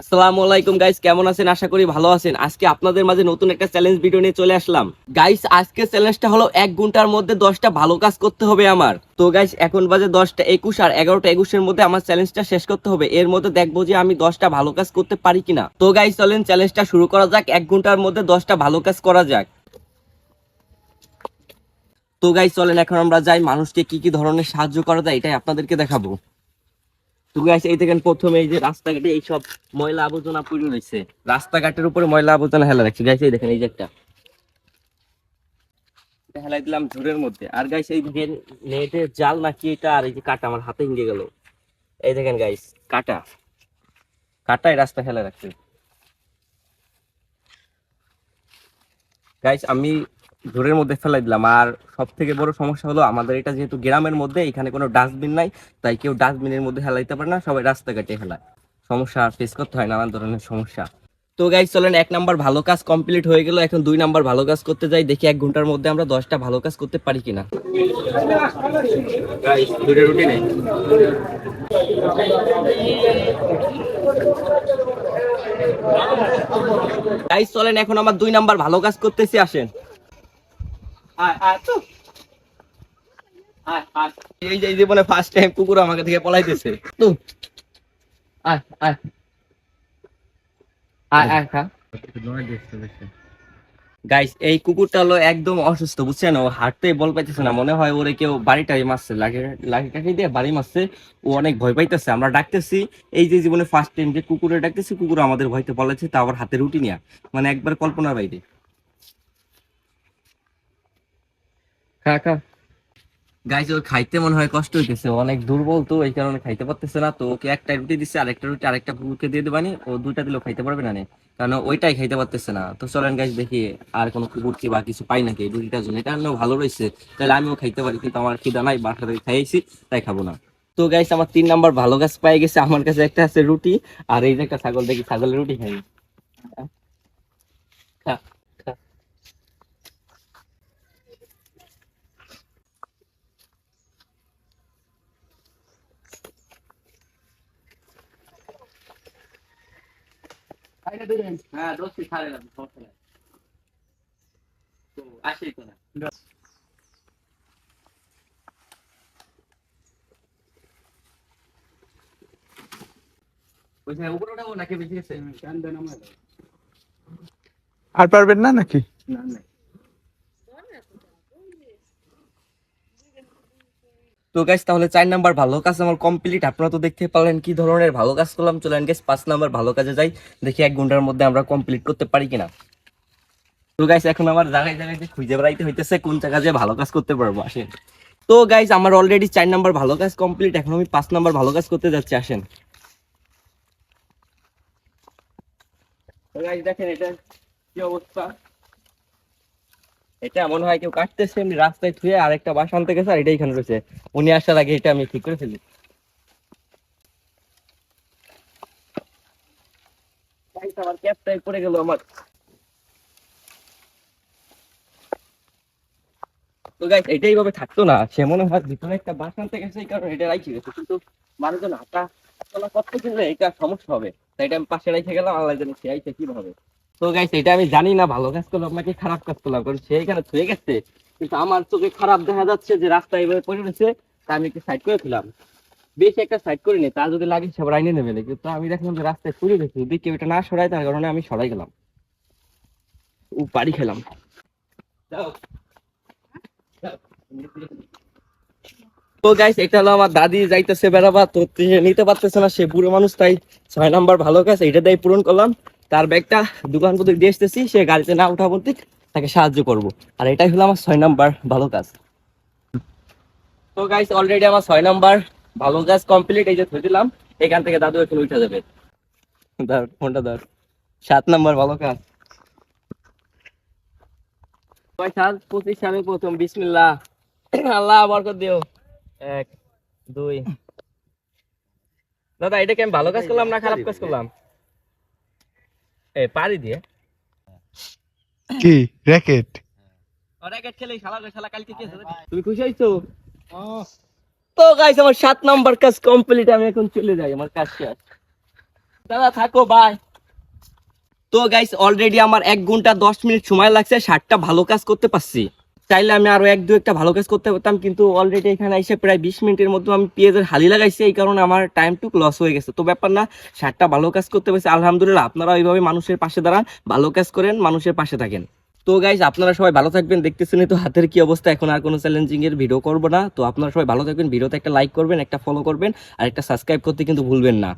আসসালামু আলাইকুম গাইস কেমন আছেন? আশা করি ভালো আছেন। আজকে আপনাদের মাঝে নতুন একটা চ্যালেঞ্জ ভিডিও নিয়ে চলে আসলাম। গাইস আজকে চ্যালেঞ্জটা হলো এক ঘণ্টার মধ্যে দশটা ভালো কাজ করতে হবে আমার। তো গাইস এখন বাজে দশটা একুশ আর এগারোটা একুশের মধ্যে আমার চ্যালেঞ্জটা শেষ করতে হবে। এর মধ্যে দেখব যে আমি দশটা ভালো কাজ করতে পারি কিনা। তো গাইস চলেন চ্যালেঞ্জটা শুরু করা যাক। এক ঘণ্টার মধ্যে দশটা ভালো কাজ করা যাক। তো গাইস চলেন, এখন আমরা যাই মানুষকে কি কি ধরনের সাহায্য করা যায়, এটাই আপনাদেরকে দেখাবো। তো গাইস এই দেখেন প্রথমে এই যে রাস্তাঘাটে এই ময়লা আবর্জনা পড়ে রয়েছে। রাস্তাঘাটের উপরে ময়লা আবর্জনা হেলা রাখছে এই যে একটা। হেলাই দিলাম ঝুড়ের মধ্যে। আর গাইস এই দেখেন নেটের জাল নাকি এটা আর এই যে কাটা আমার হাতে হিঙ্গে গেল। এই দেখেন গাইস কাটা। কাটাই রাস্তা হেলা রাখছে। গাইস আমি ঝোরের মধ্যে ফেলাই দিলাম। আর সব থেকে বড় সমস্যা হলো, আমাদের এটা যেহেতু গ্রামের মধ্যে, এখানে কোনো ডাস্টবিন নাই, তাই কেউ ডাস্টবিনের মধ্যে ফেলাইতে পারে না, সবাই রাস্তাঘাটে ফেলায় সমস্যা ফেস করতে হয় নানান ধরনের সমস্যা। তো গাইজ চলেন, এক নাম্বার ভালো কাজ কমপ্লিট হয়ে গেল। এখন দুই নাম্বার ভালো কাজ করতে যাই, দেখি এক ঘণ্টার মধ্যে আমরা দশটা ভালো কাজ করতে পারি কিনা। চলেন, এখন আমার দুই নাম্বার ভালো কাজ করতেছি, আসেন। এই যে জীবনে ফার্স্ট টাইম কুকুর আমাকে থেকে পলাইতেছে। তো এই কুকুরটা হলো একদম অসুস্থ, বুঝছেন? ও হাঁটতে বল পাইতেছে না। মনে হয় ওরে কেউ বাড়িটাই মারছে, লাগে লাগে দিয়ে বাড়ি মারছে। ও অনেক ভয় পাইতেছে। আমরা ডাকতেছি, এই যে জীবনে ফার্স্ট টাইম যে কুকুরে ডাকতেছি, কুকুর আমাদের ভয়তে পলাইছে, তা আবার হাতে রুটি নিয়া। মানে একবার কল্পনার বাইরে। খা খা। গাইস ওর খাইতে মনে হয় কষ্ট হইতেছে। অনেক দুর্বল তো এই কারণে খাইতে পারতেছে না। তো ওকে একটা রুটি দিচ্ছে আরেকটা রুটি আরেকটা কুকুরকে দিয়ে দেবানি। ও দুইটা দিলেও খাইতে পারবে না। কারণ ওইটাই খাইতে পারতেছে না। তো চলেন গাইস দেখি আর কোনো কুকুর কি বা কিছু পাই নাকি এই রুটিটার জন্য। এটা আনলেও ভালো রয়েছে। তাহলে আমিও খাইতে পারি কিন্তু আমার খিদা নাই বাসা থেকে খাইয়েছি তাই খাব না। তো গাইজ আমার তিন নাম্বার ভালো গাছ পাই গেছে। আমার কাছে একটা আছে রুটি আর এই যে একটা ছাগল দেখি ছাগলের রুটি খাই। খা, হ্যাঁ দোস্তি ছাড়ে না সমস্যা নাই। তো আসি তো না। উপরে উঠাবো নাকি বেশি গেছে আর পারবেন না নাকি? তো গাইস তাহলে চার নাম্বার ভালো কাজ আমার কমপ্লিট আপনারা তো দেখতে পারলেন কি ধরনের ভালো কাজ করলাম। চলেন গেস পাঁচ নাম্বার ভালো কাজে যাই। দেখি এক ঘণ্টার মধ্যে আমরা কমপ্লিট করতে পারি কিনা। তো গাইস এখন আমার জায়গায় জায়গায় খুঁজে বেড়াইতে হইতেছে কোন জায়গা যে ভালো কাজ করতে পারব, আসেন। তো গাইস আমার অলরেডি চার নাম্বার ভালো কাজ কমপ্লিট এখন আমি পাঁচ নাম্বার ভালো কাজ করতে যাচ্ছি, আসেন। দেখেন এটা কি অবস্থা? এটা মনে হয় কেউ কাটতেছে, এমনি রাস্তায় থুয়ে আরেকটা বাস আনতে গেছে আর এটাই এখানে রয়েছে। উনি আসার আগে এটা আমি ঠিক করে ফেলি। আমার ক্যাপটাই পড়ে গেল আমার। তো গাইস এটাই ভাবে থাকতো না। সে মনে হয় ভিতরে একটা বাস আনতে গেছে, এই কারণে এটা রাখি গেছে। কিন্তু মানুষজন হাঁটা চলা করতে গেলে এটা সমস্যা হবে। তাই এটা আমি পাশে রেখে গেলাম, আল্লাহ জানি সে আইছে কীভাবে। তো গাইস এটা আমি জানি না, ভালো কাজ করলাম নাকি খারাপ কাজ করলাম কারণ সে এখানে থুয়ে গেছে। কিন্তু আমার চোখে খারাপ দেখা যাচ্ছে যে রাস্তা এইভাবে পড়ে রয়েছে, তা আমি একটু সাইড করে ফেলাম বেশি একটা সাইড করে নি তা যদি লাগে সে আবার আইনে নেবে কিন্তু আমি দেখলাম যে রাস্তায় পড়ে গেছে, যদি কেউ এটা না সরায়, তার কারণে আমি সরাই গেলাম। ও, বাড়ি খেলাম। তো গাইস এটা হলো আমার দাদি, যাইতেছে বেড়াবা তো নিতে পারতেছে না, সে বুড়ো মানুষ, তাই ছয় নাম্বার ভালো কাজ এটা দিয়ে পূরণ করলাম। তার ব্যাগটা দোকান প্রতি দিয়ে এসতেছি সে গাড়িতে না উঠা বলতে তাকে সাহায্য করব। আর এটাই হলো আমার ছয় নাম্বার ভালো কাজ। তো গাইস অলরেডি আমার ছয় নাম্বার ভালো কাজ কমপ্লিট এই যে ধরে দিলাম, এখান থেকে দাদু এখন উঠে যাবে। ধর, ফোনটা ধর। সাত নাম্বার ভালো কাজ। ছয় সাত, পঁচিশ সালে প্রথম, বিসমিল্লাহ। আল্লাহ বরকত দিও। এক, দুই। দাদা, এটা কি আমি ভালো কাজ করলাম না খারাপ কাজ করলাম? এ পারি দিয়ে। কি? র্যাকেট? র্যাকেট খেলে শালা শালা কালকে কি তুমি খুশি হইছো তো গাইস আমার সাত নাম্বার কাজ কমপ্লিট আমি এখন চলে যাই আমার কাজ শেষ। দাদা থাকো বাই তো গাইস অলরেডি আমার এক ঘণ্টা দশ মিনিট সময় লাগছে শার্টটা ভালো কাজ করতে পারছি। চাইলে আমি আরও এক, দু একটা ভালো কাজ করতে পারতাম, কিন্তু অলরেডি এখানে এসে প্রায় বিশ মিনিটের মধ্যে আমি পেঁয়াজের হালি লাগাইছি, এই কারণে আমার টাইম টুক লস হয়ে গেছে। তো ব্যাপার না শার্টটা ভালো কাজ করতে পারছি, আলহামদুলিল্লাহ, আপনারা ওইভাবে মানুষের পাশে দাঁড়ান, ভালো কাজ করেন, মানুষের পাশে থাকেন। তো গাইজ আপনারা সবাই ভালো থাকবেন দেখতেছেন তো হাতের কি অবস্থা, এখন আর কোনো চ্যালেঞ্জিং এর ভিডিও করব না। তো আপনারা সবাই ভালো থাকবেন ভিডিওতে একটা লাইক করবেন, একটা ফলো করবেন, আর একটা সাবস্ক্রাইব করতে কিন্তু ভুলবেন না।